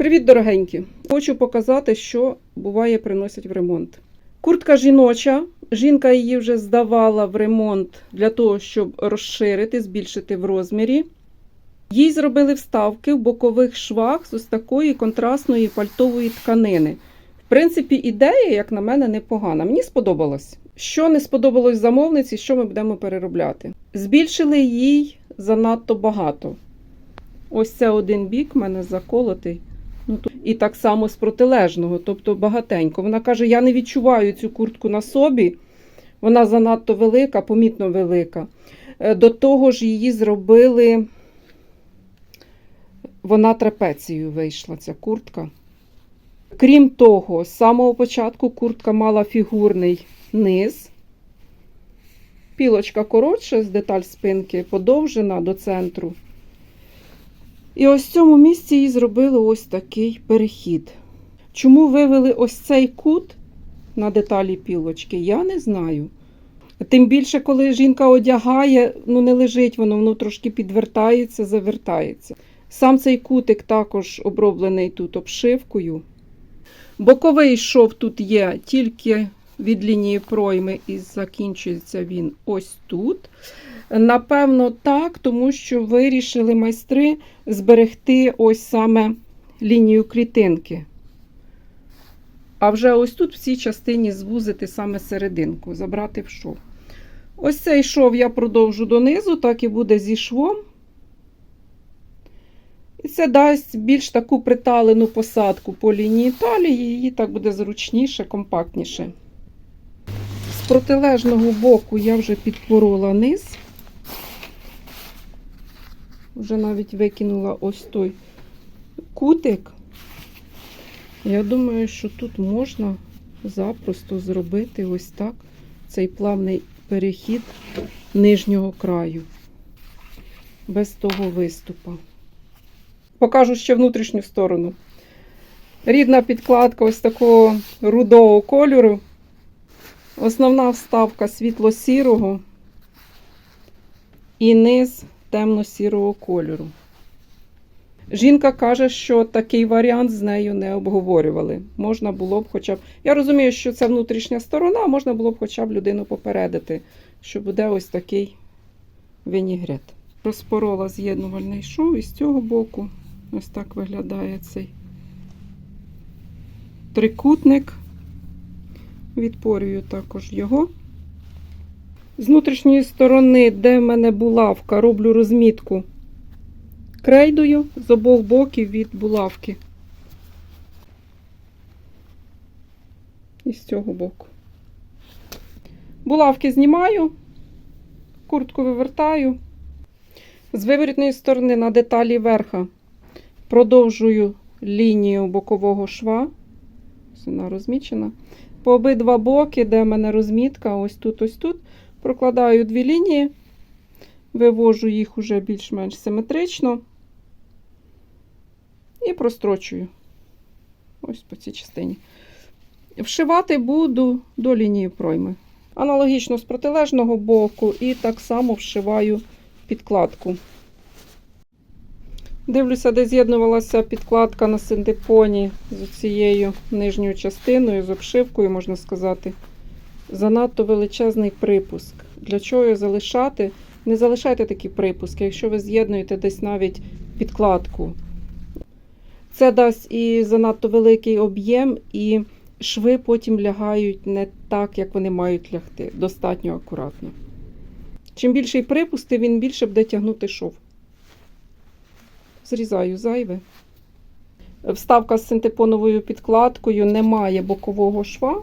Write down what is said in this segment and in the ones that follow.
Привіт, дорогенькі! Хочу показати, що буває приносять в ремонт. Куртка жіноча. Жінка її вже здавала в ремонт для того, щоб розширити, збільшити в розмірі. Їй зробили вставки в бокових швах з ось такої контрастної пальтової тканини. В принципі, ідея, як на мене, непогана. Мені сподобалось. Що не сподобалось замовниці, що ми будемо переробляти. Збільшили їй занадто багато. Ось це один бік в мене заколотий. І так само з протилежного, тобто багатенько. Вона каже: я не відчуваю цю куртку на собі, вона занадто велика, помітно велика. Е, До того ж, її зробили. Вона трапецією вийшла, ця куртка. Крім того, з самого початку куртка мала фігурний низ. Пілочка коротша з деталь спинки, подовжена до центру. І ось в цьому місці їй зробили ось такий перехід. Чому вивели ось цей кут на деталі пілочки, я не знаю. Тим більше, коли жінка одягає, ну не лежить воно, воно трошки підвертається, завертається. Сам цей кутик також оброблений тут обшивкою. Боковий шов тут є тільки від лінії пройми, і закінчується він ось тут. Напевно, так, тому що вирішили майстри зберегти ось саме лінію клітинки. А вже ось тут в цій частині звузити саме серединку, забрати в шов. Ось цей шов я продовжу донизу, так і буде зі швом. І це дасть більш таку приталену посадку по лінії талії, її так буде зручніше, компактніше. З протилежного боку я вже підпорола низ. Вже навіть викинула ось той кутик. Я думаю, що тут можна запросто зробити ось так цей плавний перехід нижнього краю, без того виступа. Покажу ще внутрішню сторону. Рідна підкладка ось такого рудого кольору. Основна вставка світло-сірого і низ темно-сірого кольору. Жінка каже, що такий варіант з нею не обговорювали. Можна було б хоча б. Я розумію, що це внутрішня сторона, можна було б хоча б людину попередити, що буде ось такий вінігрет. Розпорола з'єднувальний шов і з цього боку ось так виглядає цей трикутник. Відпорюю також його. З внутрішньої сторони, де в мене булавка, роблю розмітку крейдою з обох боків від булавки. І з цього боку. Булавки знімаю, куртку вивертаю. З виворітної сторони на деталі верха продовжую лінію бокового шва. Вона розмічена. По обидва боки, де в мене розмітка, ось тут, ось тут, прокладаю дві лінії, вивожу їх уже більш-менш симетрично і прострочую. Ось по цій частині. Вшивати буду до лінії пройми. Аналогічно з протилежного боку, і так само вшиваю підкладку. Дивлюся, де з'єднувалася підкладка на синтепоні з цією нижньою частиною, з обшивкою, можна сказати. Занадто величезний припуск. Для чого залишати? Не залишайте такі припуски, якщо ви з'єднуєте десь навіть підкладку. Це дасть і занадто великий об'єм, і шви потім лягають не так, як вони мають лягти. Достатньо акуратно. Чим більший припуск, тим він більше буде тягнути шов. Зрізаю зайве. Вставка з синтепоновою підкладкою не має бокового шва,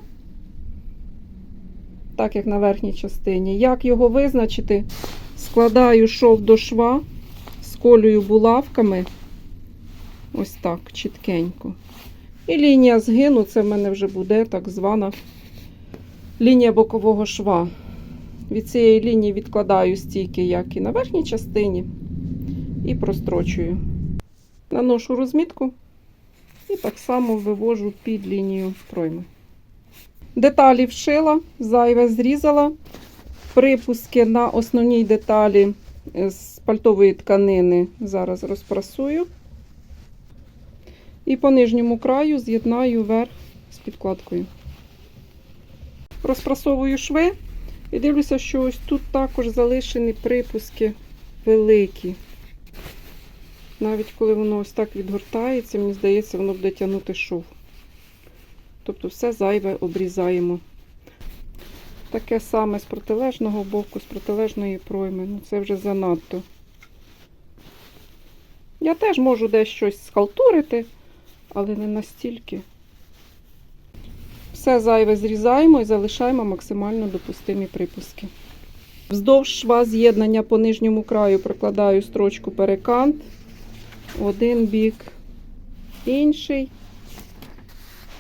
так як на верхній частині. Як його визначити? Складаю шов до шва, сколюю булавками. Ось так, чіткенько. І лінія згину, це в мене вже буде так звана лінія бокового шва. Від цієї лінії відкладаю стільки, як і на верхній частині, і прострочую. Наношу розмітку і так само вивожу під лінію пройми. Деталі вшила, зайве зрізала. Припуски на основній деталі з пальтової тканини зараз розпрасую. І по нижньому краю з'єднаю верх з підкладкою. Розпрасовую шви і дивлюся, що ось тут також залишені припуски великі. Навіть коли воно ось так відгортається, мені здається, воно буде тягнути шов. Тобто все зайве обрізаємо. Таке саме з протилежного боку, з протилежної пройми. Ну це вже занадто. Я теж можу десь щось схалтурити, але не настільки. Все зайве зрізаємо і залишаємо максимально допустимі припуски. Вздовж шва з'єднання по нижньому краю прокладаю строчку перекант. Один бік, інший.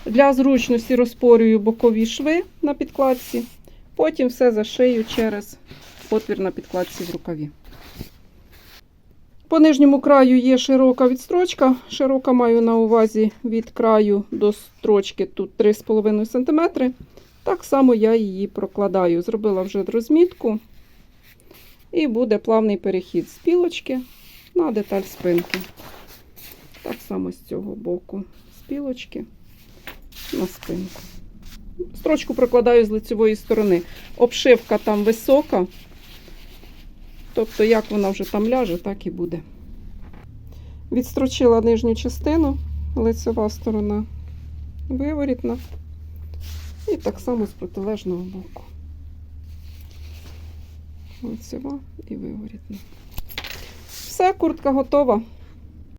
Для зручності розпорюю бокові шви на підкладці. Потім все зашию через отвір на підкладці в рукаві. По нижньому краю є широка відстрочка. Широка маю на увазі від краю до строчки тут 3,5 см. Так само я її прокладаю. Зробила вже розмітку. І буде плавний перехід з пілочки на деталь спинки. Так само з цього боку з пілочки на спинку. Строчку прокладаю з лицевої сторони. Обшивка там висока. Тобто, як вона вже там ляже, так і буде. Відстрочила нижню частину, лицева сторона виворітна. І так само з протилежного боку. Лицева і виворітна. Все, куртка готова.